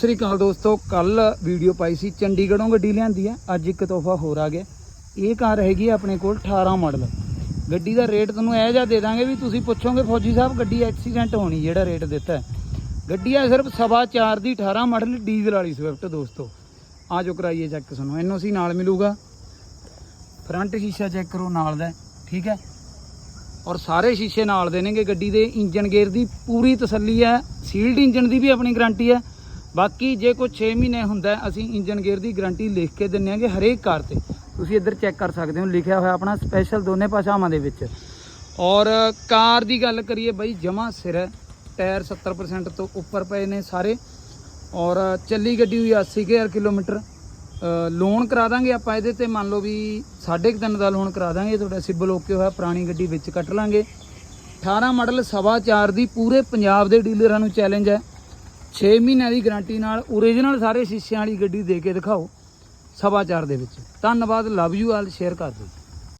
ਸਤਿ ਸ੍ਰੀ ਅਕਾਲ ਦੋਸਤੋ ਕੱਲ ਵੀਡੀਓ ਪਾਈ ਸੀ, ਚੰਡੀਗੜ੍ਹੋਂ ਗੱਡੀ ਲਿਆਂਦੀ ਹੈ ਅੱਜ ਇੱਕ ਤੋਹਫਾ ਹੋਰ ਆ ਗਿਆ। ਇਹ ਕਾਰ ਹੈਗੀ ਆਪਣੇ ਕੋਲ 18 ਮਾਡਲ ਗੱਡੀ ਦਾ ਰੇਟ ਤੁਹਾਨੂੰ ਇਹ ਜਿਹਾ ਦੇ ਦਾਂਗੇ ਵੀ ਤੁਸੀਂ ਪੁੱਛੋਗੇ ਫੌਜੀ ਸਾਹਿਬ, ਗੱਡੀ ਐਕਸੀਡੈਂਟ ਹੋਣੀ, ਜਿਹੜਾ ਰੇਟ ਦਿੱਤਾ ਗੱਡੀ ਆ ਸਿਰਫ ਸਵਾ ਚਾਰ ਦੀ 18 ਮਾਡਲ ਡੀਜ਼ਲ ਵਾਲੀ ਸਵਿਫਟ ਦੋਸਤੋ। ਆ ਜੋ ਕਰਾਈਏ ਚੈੱਕ ਤੁਹਾਨੂੰ ਐਨਓਸੀ ਨਾਲ ਮਿਲੂਗਾ। ਫਰੰਟ ਸ਼ੀਸ਼ਾ ਚੈੱਕ ਕਰੋ, ਨਾਲ ਦਾ ਠੀਕ ਹੈ? ਔਰ ਸਾਰੇ ਸ਼ੀਸ਼ੇ ਨਾਲ ਦੇ ਨੇਗੇ। ਗੱਡੀ ਦੇ ਇੰਜਨ ਗੇਅਰ ਦੀ ਪੂਰੀ ਤਸੱਲੀ ਹੈ। ਸੀਲਡ ਇੰਜਨ ਦੀ ਵੀ ਆਪਣੀ ਗਾਰੰਟੀ ਹੈ। ਬਾਕੀ ਜੇ ਕੋਈ 6 ਮਹੀਨੇ ਹੁੰਦਾ, ਅਸੀਂ ਇੰਜਨ ਗੇਅਰ ਦੀ ਗਾਰੰਟੀ ਲਿਖ ਕੇ ਦਿੰਨੇ ਆਂਗੇ ਹਰੇਕ ਕਾਰ ਤੇ। ਤੁਸੀਂ ਇੱਧਰ ਚੈੱਕ ਕਰ ਸਕਦੇ ਹੋ, ਲਿਖਿਆ ਹੋਇਆ ਆਪਣਾ ਸਪੈਸ਼ਲ ਦੋਨੇ ਭਾਸ਼ਾਵਾਂ ਦੇ ਵਿੱਚ। ਔਰ ਕਾਰ ਦੀ ਗੱਲ ਕਰੀਏ ਬਾਈ, ਜਮਾ ਸਿਰ ਹੈ, ਟਾਇਰ 70% ਤੋਂ ਉੱਪਰ ਪਏ ਨੇ ਸਾਰੇ। ਔਰ ਚੱਲੀ ਗੱਡੀ ਹੋਈ 80000 ਕਿਲੋਮੀਟਰ। ਲੋਨ ਕਰਾ ਦਾਂਗੇ ਆਪਾਂ ਇਹਦੇ ਤੇ, ਮੰਨ ਲਓ ਵੀ ਸਾਢੇ ਕੁ ਦਿਨ ਦਾ ਲੋਨ ਕਰਾ ਦਾਂਗੇ, ਤੁਹਾਡਾ ਸਿਬਲ ਓਕੇ ਹੋਇਆ, ਪੁਰਾਣੀ ਗੱਡੀ ਵਿੱਚ ਕੱਟ ਲਾਂਗੇ। 18 ਮਾਡਲ ਸਵਾ ਚਾਰ ਦੀ, ਪੂਰੇ ਪੰਜਾਬ ਦੇ ਡੀਲਰਾਂ ਨੂੰ ਚੈਲੰਜ ਹੈ। 6 ਮਹੀਨਿਆਂ ਦੀ ਗਾਰੰਟੀ ਨਾਲ ਓਰੀਜਨਲ ਸਾਰੇ ਸ਼ੀਸ਼ਿਆਂ ਵਾਲੀ ਗੱਡੀ ਦੇ ਕੇ ਦਿਖਾਓ ਸਵਾ ਚਾਰ ਦੇ ਵਿੱਚ। ਧੰਨਵਾਦ ਲਵ ਯੂ ਆਲ ਸ਼ੇਅਰ ਕਰ ਦਿਓ।